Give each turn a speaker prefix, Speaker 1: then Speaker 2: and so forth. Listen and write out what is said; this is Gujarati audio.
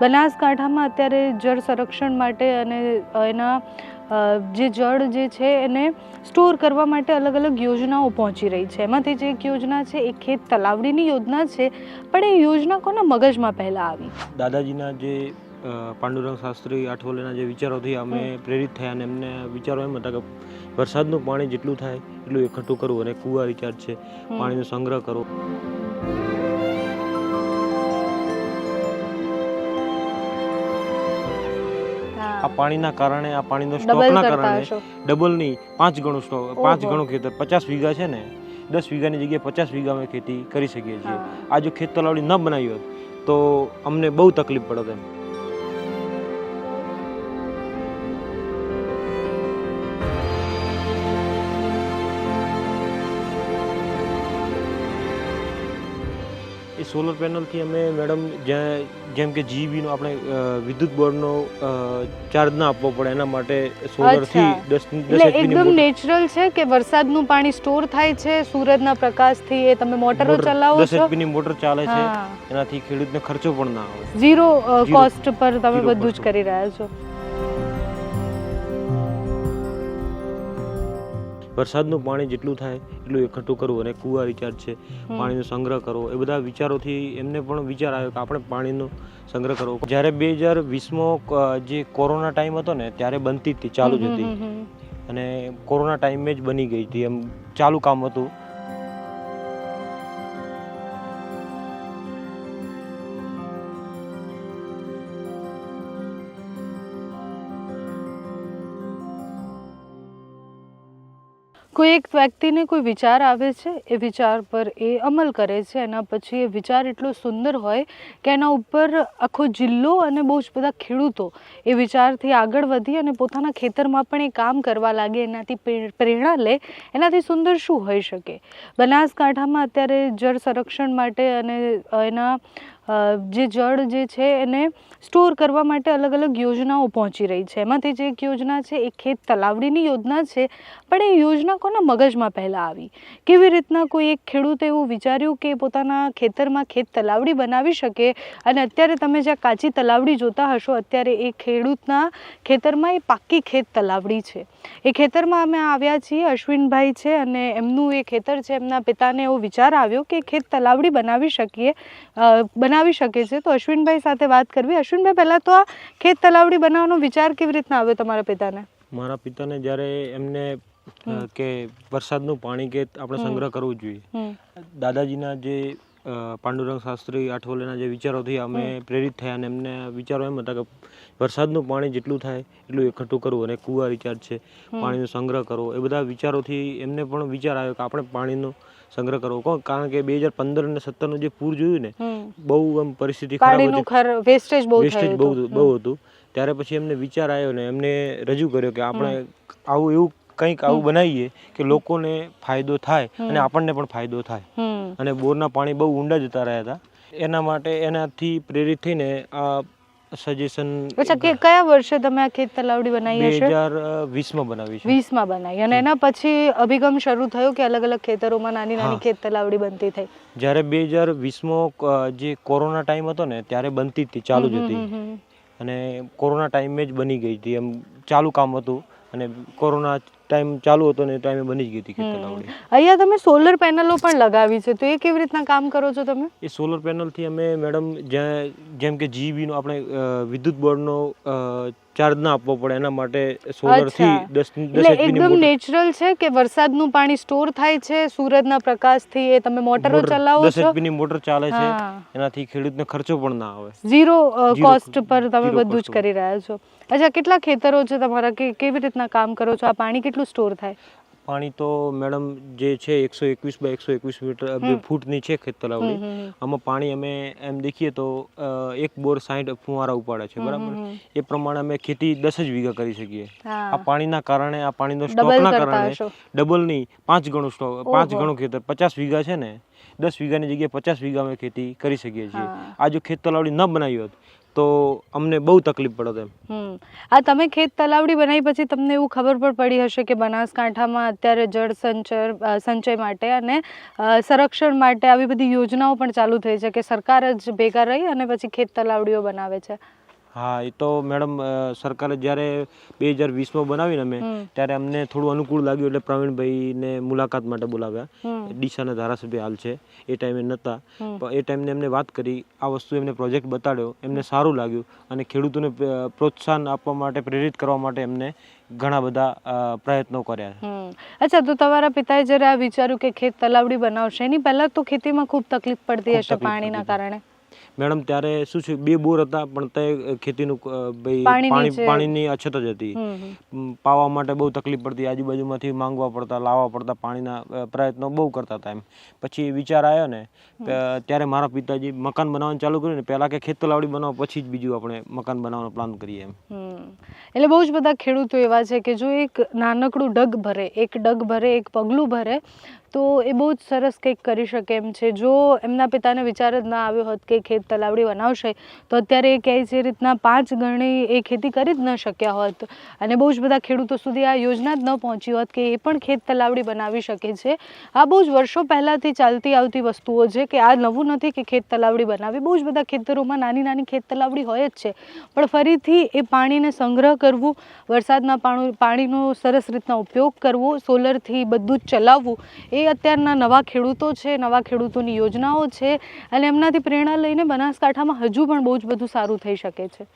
Speaker 1: બનાસકાંઠામાં અત્યારે જળ સંરક્ષણ માટે અને એના જે જળ જે છે એને સ્ટોર કરવા માટે અલગ અલગ યોજનાઓ પહોંચી રહી છે. એમાંથી જે એક યોજના છે એ ખેત તલાવડીની યોજના છે પણ એ યોજના કોના મગજમાં પહેલાં આવી?
Speaker 2: દાદાજીના જે પાંડુરંગ શાસ્ત્રી આઠવલેના જે વિચારોથી અમે પ્રેરિત થયા અને એમને વિચારો એમ હતા કે વરસાદનું પાણી જેટલું થાય એટલું એકઠું કરવું અને કુવા રિચાર્જ છે. પાણીનો સંગ્રહ કરવો. આ પાણીના કારણે આ પાણીનો સ્ટોકના કારણે ડબલ નહીં પાંચ ગણું સ્ટોક પાંચ. ગણું ખેતર પચાસ વીઘા છે ને દસ વીઘાની જગ્યાએ પચાસ વીઘા અમે ખેતી કરી શકીએ છીએ. આ જો ખેત તલાવડી ન બનાવી હોત તો અમને બહુ તકલીફ પડત એમ એ સોલર પેનલથી અમે મેડમ જેમ કે જીબીનો આપણે વિદ્યુત બોર્ડનો ચાર્જ ના આપવો પડે એના માટે સોલરથી. દસ
Speaker 1: એટલે એકદમ નેચરલ છે કે વરસાદનું પાણી સ્ટોર થાય છે સૂરજના પ્રકાશથી એ તમે મોટરો ચલાવો છો?
Speaker 2: HP ની મોટર ચાલે છે એનાથી ખેડૂતને ખર્ચો પણ ના આવે.
Speaker 1: ઝીરો કોસ્ટ પર તમે બધું જ કરી રહ્યા છો.
Speaker 2: વરસાદનું પાણી જેટલું થાય એટલું એકઠું કરવું અને કુવા વિચાર છે પાણીનો સંગ્રહ કરવો એ બધા વિચારોથી એમને પણ વિચાર આવ્યો કે આપણે પાણીનો સંગ્રહ કરવો. જ્યારે બે હજાર વીસમાં જે કોરોના ટાઈમ હતો ને ત્યારે બનતી જ હતી ચાલુ જ હતી. અને કોરોના ટાઈમે જ બની ગઈ હતી એમ ચાલુ કામ હતું.
Speaker 1: કોઈ એક વ્યક્તિને કોઈ વિચાર આવે છે, એ વિચાર પર એ અમલ કરે છે, એના પછી એ વિચાર એટલો સુંદર હોય કે એના ઉપર આખો જિલ્લો અને બહુ જ બધા ખેડૂતો એ વિચારથી આગળ વધી અને પોતાના ખેતરમાં પણ એ કામ કરવા લાગે, એનાથી પ્રેરણા લે, એનાથી સુંદર શું હોઈ શકે? બનાસકાંઠામાં અત્યારે જળ સંરક્ષણ માટે અને એના જે જળ જે છે એને સ્ટોર કરવા માટે અલગ અલગ યોજનાઓ પહોંચી રહી છે. એમાંથી જે એક યોજના છે એ ખેત તલાવડીની યોજના છે પણ એ યોજના કોના મગજમાં પહેલાં આવી? કેવી રીતના કોઈ એક ખેડૂતે એવું વિચાર્યું કે પોતાના ખેતરમાં ખેત તલાવડી બનાવી શકે અને અત્યારે તમે જ્યાં કાચી તલાવડી જોતા હશો અત્યારે એ ખેડૂતના ખેતરમાં એ પાક્કી ખેત તલાવડી છે. એ ખેતરમાં અમે આવ્યા છીએ અશ્વિનભાઈ છે અને એમનું એ ખેતર છે. એમના પિતાને એવો વિચાર આવ્યો કે ખેત તલાવડી બનાવી શકીએ અ, બનાવી શકે છે. તો અશ્વિનભાઈ સાથે વાત કરવી. અશ્વિનભાઈ પહેલાં તો આ ખેત તલાવડી બનાવવાનો વિચાર કેવી રીતના આવ્યો તમારા પિતાને?
Speaker 2: મારા પિતાને જ્યારે એમને. કે વરસાદનું પાણી કે આપણે સંગ્રહ કરવું જોઈએ. દાદાજીના જે પાંડુરંગ શાસ્ત્રી આઠવલેના જે વિચારોથી અમે પ્રેરિત થયા અને એમને વિચારો એમ હતા કે વરસાદનું પાણી જેટલું થાય એટલું એકઠું કરવું અને કુવા રિચાર્જ છે પાણીનો સંગ્રહ કરવો. એ બધા વિચારોથી એમને પણ વિચાર આવ્યો કે આપણે પાણીનો સંગ્રહ કરવો. કોણ? કારણ કે બે હજાર પંદર અને સત્તરનું જે પૂર જોયું ને બહુ આમ પરિસ્થિતિ ખરાબ હતી.
Speaker 1: વેસ્ટેજ બહુ.
Speaker 2: બહુ
Speaker 1: હતું.
Speaker 2: ત્યારે પછી એમને વિચાર આવ્યો ને એમને રજૂ કર્યો કે આપણે આવું એવું કંઈક આવું બનાવીએ કે લોકોને ફાયદો થાય અને આપણને પણ ફાયદો થાય. અને બોરના પાણી બહુ ઊંડા જતા રહ્યા હતા. એના માટે એનાથી પ્રેરિત થઈને આ સજેશન
Speaker 1: અચ્છા કે કયા વર્ષે તમે આ ખેત તલાવડી બનાવી હશે?
Speaker 2: 2020 માં બનાવી છે.
Speaker 1: વીસમાં બનાવી. અને એના પછી અભિગમ શરૂ થયો કે અલગ અલગ ખેતરોમાં નાની નાની ખેત તલાવડી બનતી થઈ?
Speaker 2: જ્યારે બે માં વીસમાં જે કોરોના ટાઈમ હતો ને ત્યારે બનતી હતી ચાલુ જ હતી. અને કોરોના ટાઈમે જ બની ગઈ હતી. એમ ચાલુ કામ હતું. અને કોરોના ટાઈમ ચાલુ હતો ને ટાઈમે બની જ ગઈ હતી ખેતર
Speaker 1: હમ. અહીંયા તમે સોલર પેનલો પણ લગાવી છે તો એ કેવી રીતના કામ કરો છો તમે?
Speaker 2: એ સોલર પેનલથી અમે મેડમ જેમ કે જીબીનો આપણે વિદ્યુત બોર્ડનો ચાર્જ ના આપવો પડે એના માટે સોલરથી દસ
Speaker 1: એટલે
Speaker 2: દસ HP ની
Speaker 1: એકદમ નેચરલ છે કે વરસાદનું પાણી સ્ટોર થાય છે સૂરજના પ્રકાશથી એ તમે મોટરો ચલાવો છો?
Speaker 2: HP ની મોટર ચાલે છે એનાથી ખેડૂતને ખર્ચો પણ ના આવે.
Speaker 1: ઝીરો કોસ્ટ પર તમે બધું જ કરી રહ્યા છો. અચ્છા કેટલા ખેતરો છે તમારા? કે કેવી રીતના કામ કરો છો? આ પાણી કેટલું સ્ટોર થાય
Speaker 2: પાણી તો મેડમ જે છે એકસો એકવીસ બાય એકસો એકવીસ મીટર. ફૂટની છે ખેત તલાવડી. આમાં પાણી અમે એમ દેખીએ તો એક બોર સાઠ ફુવારા ઉપાડે છે બરાબર. એ પ્રમાણે અમે ખેતી દસ જ વીઘા કરી શકીએ આ પાણીના કારણે આ પાણીનો સ્ટોકના કારણે ડબલ નહીં પાંચ ગણું સ્ટોક પાંચ. ગણું ખેતર પચાસ વીઘા છે ને દસ વીઘાની જગ્યાએ પચાસ વીઘા અમે ખેતી કરી શકીએ છીએ. આ જો ખેત તલાવડી ન બનાવી હોત તો અમને બહુ તકલીફ પડત એમ.
Speaker 1: આ તમે ખેત તલાવડી બનાવી પછી તમને એવું ખબર પણ પડી હશે કે બનાસકાંઠામાં અત્યારે જળ સંચય સંચય માટે અને સંરક્ષણ માટે આવી બધી યોજનાઓ પણ ચાલુ થઈ છે કે સરકાર જ ભેગા રહી અને પછી ખેત તલાવડીઓ બનાવે છે.
Speaker 2: હા એ તો મેડમ સરકારે જ્યારે બે હજાર વીસમાં બનાવીને અમે ત્યારે અમને થોડું અનુકૂળ લાગ્યું એટલે પ્રવીણભાઈને મુલાકાત માટે બોલાવ્યા. ડીસાના ધારાસભ્ય હાલ છે એ ટાઈમે નહોતા. પણ એ ટાઈમને એમને વાત કરી આ વસ્તુ એમને પ્રોજેક્ટ બતાડ્યો એમને સારું લાગ્યું અને ખેડૂતોને પ્રોત્સાહન આપવા માટે પ્રેરિત કરવા માટે એમને ઘણા બધા પ્રયત્નો કર્યા
Speaker 1: અચ્છા તો તમારા પિતાએ જ્યારે આ વિચાર્યું કે ખેત તલાવડી બનાવશે એની પહેલા તો ખેતીમાં ખૂબ તકલીફ પડતી હશે પાણીના કારણે?
Speaker 2: મેડમ ત્યારે શું છે બે બોર હતા પણ તે ખેતીનું ભાઈ પાણી પાણીની અછત જ હતી. પાવા માટે બહુ તકલીફ પડતી આજુબાજુમાંથી માંગવા પડતા લાવવા પડતા પાણીના પ્રયત્નો બહુ કરતા હતા એમ. પછી વિચાર આવ્યો ને ત્યારે મારા પિતાજી મકાન બનાવવાનું ચાલુ કર્યું ને પહેલાં કે ખેત તલાવડી બનાવો પછી જ બીજું આપણે મકાન બનાવવાનો પ્લાન કરીએ એમ.
Speaker 1: એટલે બહુ જ બધા ખેડૂતો એવા છે કે જો એક નાનકડું ડગ ભરે એક ડગ ભરે એક પગલું ભરે તો એ બહુ જ સરસ કંઈક કરી શકે એમ છે. જો એમના પિતાને વિચાર જ ના આવ્યો હોત કે ખેત તલાવડી બનાવશે, તો અત્યારે એ કહે છે રીતના પાંચ ગણી એ ખેતી કરી જ ન શક્યા હોત. અને બહુ જ બધા ખેડૂતો સુધી આ યોજના જ ન પહોંચી હોત કે એ પણ ખેત તલાવડી બનાવી શકે છે. આ બહુ જ વર્ષો પહેલાંથી ચાલતી આવતી વસ્તુઓ છે કે આ નવું નથી કે ખેત તલાવડી બનાવી. બહુ જ બધા ખેતરોમાં નાની નાની ખેત તલાવડી હોય જ છે. પણ ફરીથી એ પાણીને સંગ્રહ કરવું, વરસાદના પાણી, પાણીનો સરસ રીતના ઉપયોગ કરવો, સોલરથી બધું જ ચલાવવું, એ અત્યારના નવા ખેડૂતો છે, નવા ખેડૂતોની યોજનાઓ છે. અને એમનાથી પ્રેરણા લઈને બનાસકાંઠામાં હજુ પણ બહુ જ બધું સારું થઈ શકે છે.